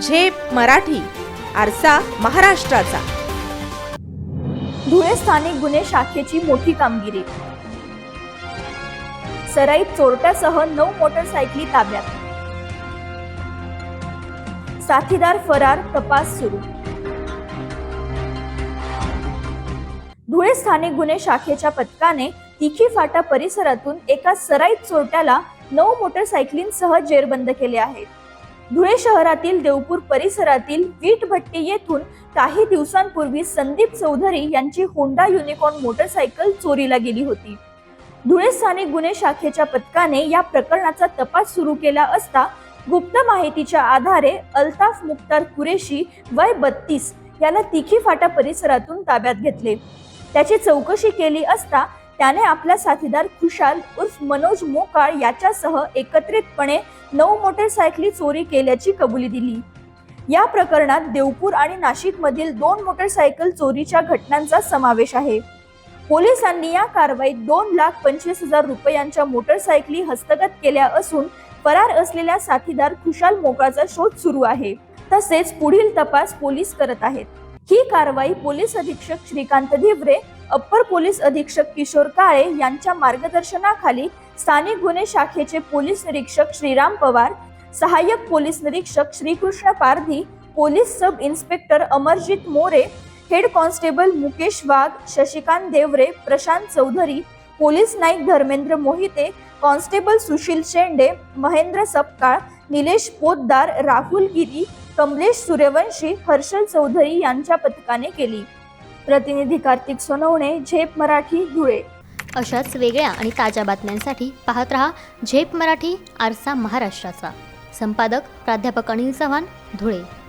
झेप मराठी आरसा महाराष्ट्राचा. धुळे स्थानिक गुन्हे शाखेची मोठी कामगिरी. सराईत चोरट्यासह नऊ मोटरसायकली ताब्यात. साथीदार फरार तपास सुरू. धुळे स्थानिक गुन्हे शाखेच्या पथकाने तिखी फाटा परिसरातून एका सराईत चोरट्याला नऊ मोटरसायकलींसह जेरबंद केले आहे धुळे शहरातील देवपूर परिसरातील वीटभट्टी येथून काही दिवसांपूर्वी संदीप चौधरी यांची होंडा युनिकॉर्न मोटरसायकल चोरीला गेली होती. धुळे स्थानिक गुन्हे शाखेच्या पथकाने या प्रकरणाचा तपास सुरू केला असता गुप्त माहितीच्या आधारे अल्ताफ मुख्तार कुरेशी वय बत्तीस याला तिखी फाटा परिसरातून ताब्यात घेतले. त्याची चौकशी केली असता त्याने आपला साथीदार खुशाल उर्फ मनोज मोकाळ याच्यासह एकत्रितपणे नऊ मोटरसायकली चोरी केल्याची कबुली दिली. या प्रकरणात देवपूर आणि नाशिकमधील दोन मोटरसायकल चोरीच्या घटनांचा समावेश आहे. पोलिसांनी या कारवाईत दोन लाख पंचवीस हजार रुपयांच्या मोटरसायकली हस्तगत केल्या असून फरार असलेल्या साथीदार खुशाल मोकाळचा शोध सुरू आहे. तसेच पुढील तपास पोलीस करत आहेत. ही कारवाई पोलीस अधीक्षक श्रीकांत धिवरे अप्पर पोलीस अधीक्षक किशोर काळे यांच्या मार्गदर्शनाखाली स्थानिक गुन्हे शाखेचे पोलीस निरीक्षक श्रीराम पवार सहाय्यक पोलीस निरीक्षक Shrikrishna Pardhi police sub inspector Amarjit More head constable Mukesh Wagh Shashikant Devre Prashant Chaudhari police Naik Dharmendra Mohite constable Sushil Shende Mahendra Sapkal Nilesh Potdar Rahul Giri Kamlesh Suryavanshi Harshal Chaudhari यांच्या पथकाने केली. प्रतिनिधी कार्तिक सोनवणे झेप मराठी धुळे. अशाच वेगळ्या आणि ताज्या बातम्यांसाठी पाहत रहा झेप मराठी आरसा महाराष्ट्राचा. संपादक प्राध्यापक अनिल चव्हाण धुळे.